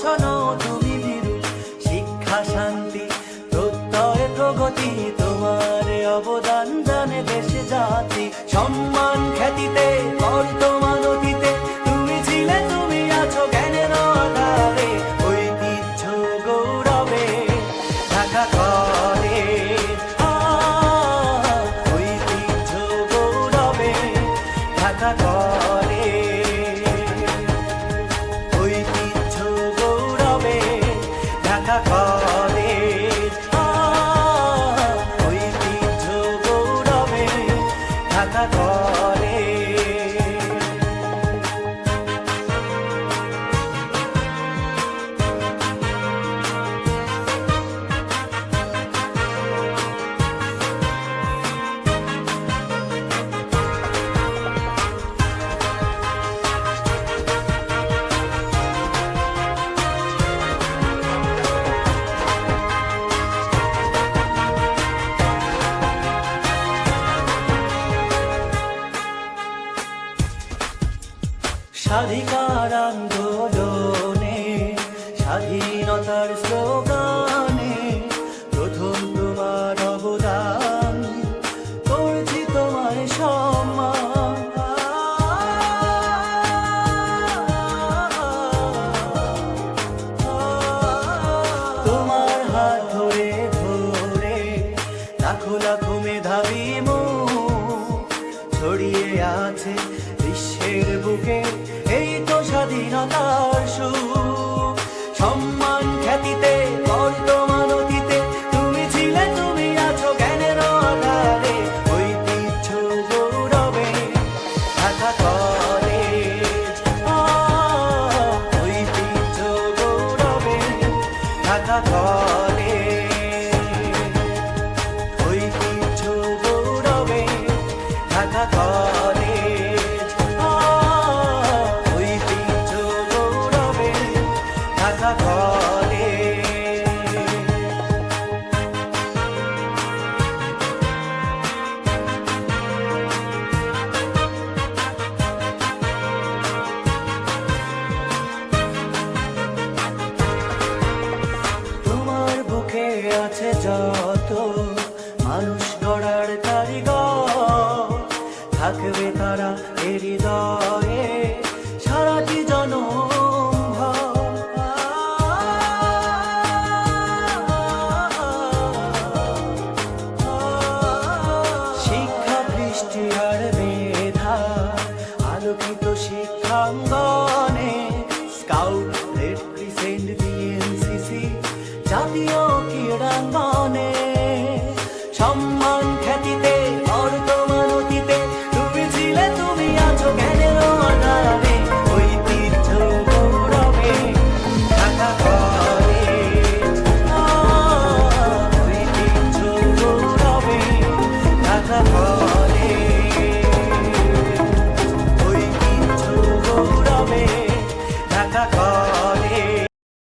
বচনো তুমি ভীরু শিক্ষা শান্তি প্রত্যয় প্রগতি তোমার অবদান জানে দেশ জাতি সম্মান খ্যাতিতে স্বাধিকার আন্দোলনে স্বাধীনতার শ্লোক বুকে এই তো স্বাধীনতার সুর জেগে আছে যত মানুষ গড়ার কারিগর। থাকবে তারা হৃদয়ে সারাটি জনম আলোকিত শিক্ষাঙ্গনে স্কাউট, রেড ক্রিসেন্ট, বিএনসিসি জাতীয়